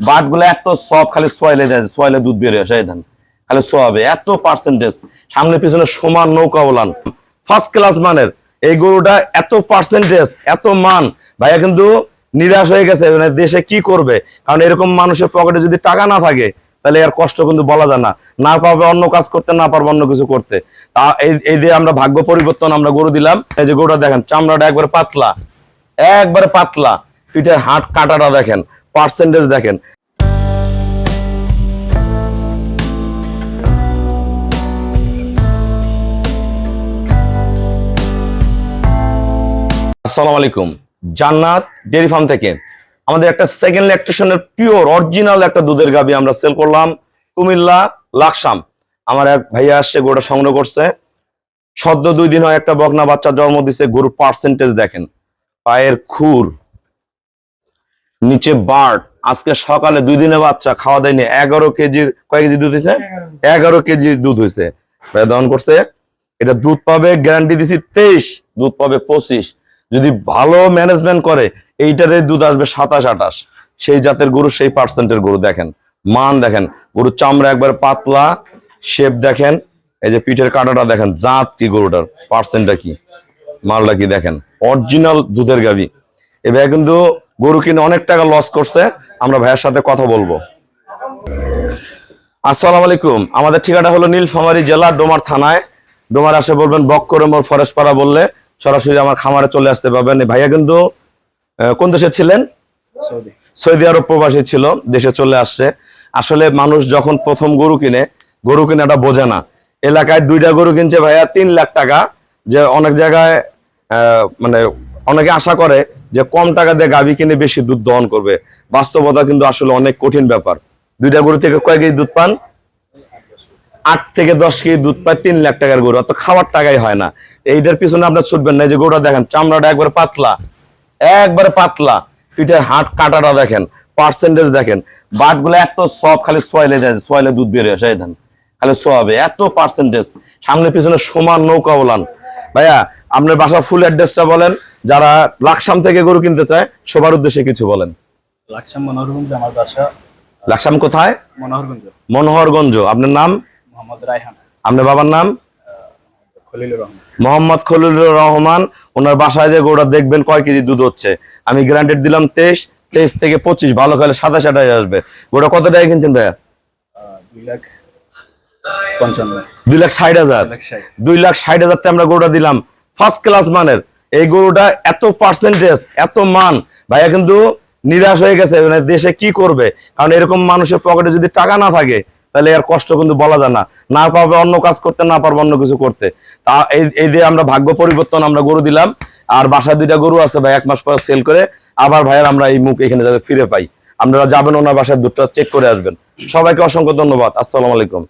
বাটগুলো এত সব খালি সোয়াইলে যায় সোয়াইলে দুধ বেরিয়ে আসে ধান খালি সোয়াবে এত পার্সেন্টেজ সামনে পিছনে সমান নৌকা ওলান। ফার্স্ট ক্লাস মানের। এই গরুটা এত পার্সেন্টেজ এত মান। ভাইয়া কিন্তু নিরাশ হয়ে গেছে মানে দেশে কি করবে? কারণ এরকম মানুষের পকেটে যদি টাকা না থাকে, তাহলে এর কষ্ট কিন্তু বলা যায় না। না পারবে অন্য কাজ করতে, না পারবে অন্য কিছু করতে। তা এই এই দিয়ে আমরা ভাগ্য পরিবর্তন আমরা গরু দিলাম। এই যে গরুটা দেখেন, চামড়াটা একবারে পাতলা। একবারে পাতলা। পিঠের হাট কাটাটা দেখেন। পার্সেন্টেজ দেখেন। আসসালামু আলাইকুম। জান্নাত ডেয়ারি ফার্ম থেকে আমাদের একটা সেকেন্ড ল্যাকটেশনের পিওর অরিজিনাল একটা দুধের গাবি আমরা সেল করলাম কুমিল্লা লাকসাম। আমার এক ভাইয়া আসছে গোটা সংগ্রহ করছে। সদ্য দুই দিন হয় একটা বকনা বাচ্চা জন্ম দিছে, গরুর পার্সেন্টেজ দেখেন। পায়ের খুর নিচে বার্ড আজকে সকালে দুই দিনে বাচ্চা খাওয়া দেয়নি এগারো কেজির কয় কেজি দুধ হয়েছে? এগারো কেজি। দুধ হয়েছে। দহন করছে। এটা দুধ পাবে গ্যারান্টি দিছি তেইশ দুধ পাবে পঁচিশ। যদি ভালো ম্যানেজমেন্ট করে এইটারে দুধ আসবে সাতাশ আঠাশ। সেই জাতের গরু সেই পার্সেন্টের গরু দেখেন। মান দেখেন। গরুর চামড়া একবার পাতলা শেপ দেখেন। এই যে পিঠের কাঁটাটা দেখেন জাত কি গরুটার পার্সেন্টটা কি? মালটা কি দেখেন? অরিজিনাল দুধের গাবি এবার কিন্তু গরু কিনে অনেক টাকা লস করছে আমরা ভাইয়ের সাথে কথা বলব। আসসালামু আলাইকুম আমাদের ঠিকানা হলো নীলফামারী জেলা ডোমার থানায়। ডোমার আসে বলবেন বক্করমর ফরেস্ট পাড়া বললে সরাসরি আমার খামারে চলে আসতে পারবেন। ভাইয়া কিন্তু কোন দেশে ছিলেন? সৌদি। সৌদি আরব প্রবাসী ছিল দেশে চলে আসছে। আসলে মানুষ যখন প্রথম গরু কিনে গরু কিনে এটা বোঝে না। এলাকায় দুইটা গরু কিনছে ভাইয়া তিন লাখ টাকা যে অনেক জায়গায় মানে অনেকে আশা করে যে কম টাকা দিয়ে গাভী কিনে বেশি দুধ দহন করবে। বাস্তবতা কিন্তু আসলে অনেক কঠিন ব্যাপার। দুইটা গরু থেকে কয় কেজি দুধ পান? আট থেকে দশ কেজি দুধ পায় তিন লাখ টাকার গরু। অত খাওয়ার টাকাই হয় না। এইটার পিছনে আপনার ছুটবেন না যে গরুটা দেখেন, চামড়াটা একবারে পাতলা। একবারে পাতলা। পিঠের হাট কাটাটা দেখেন পার্সেন্টেজ দেখেন। বাটগুলো এত সব খালি সোয়াইলে যায় সোয়াইলে দুধ বেরিয়ে আসে এই ধান খালি সোয়াবে এত পার্সেন্টেজ সামনে পিছনে সমান নৌকা ওলান। ভাইয়া আপনার বাসা ফুল অ্যাড্রেসটা বলেন যারা লাকসাম থেকে গরু কিনতে চায় সবার উদ্দেশ্যে কিছু বলেন। লাকসাম মনোহরগঞ্জ আমার বাসা। লাকসাম কোথায়? মনোহরগঞ্জ। মনোহরগঞ্জ। আপনার নাম? মোহাম্মদ রায়হান। আপনার বাবার নাম? মোহাম্মদ খলিলুর রহমান ওনার বাসায় যে গরুটা দেখবেন কয় কেজি দুধ হচ্ছে? আমি গ্রান্টেড দিলাম তেইশ তেইশ থেকে পঁচিশ ভালো খেলে সাতাশ আঠাশ আসবে। গোটা কত টাকা কিনছেন ভাইয়া? দুই লাখ পঞ্চান্ন। দুই লাখ ষাট হাজার। দুই লাখ ষাট। দুই লাখ ষাট হাজারটা আমরা গরুটা দিলাম। ফার্স্ট ক্লাস মানের। এই গরুটা এত পার্সেন্টেজ এত মান। ভাইয়া কিন্তু নিরাশ হয়ে গেছে মানে দেশে কি করবে? কারণ এরকম মানুষের পকেটে যদি টাকা না থাকে, তাহলে এর কষ্ট কিন্তু বলা যায় না। না পারবে অন্য কাজ করতে, না পারবে অন্য কিছু করতে। তা এই দিয়ে আমরা ভাগ্য পরিবর্তন আমরা গরু দিলাম। আর বাসায় দুইটা গরু আছে ভাই, এক মাস পর সেল করে আবার ভাইয়ের আমরা এই মুখ এখানে যাতে ফিরে পাই। আপনারা যাবেন ওনার বাসায় দুধটা চেক করে আসবেন। সবাইকে অসংখ্য ধন্যবাদ। আসসালামু আলাইকুম।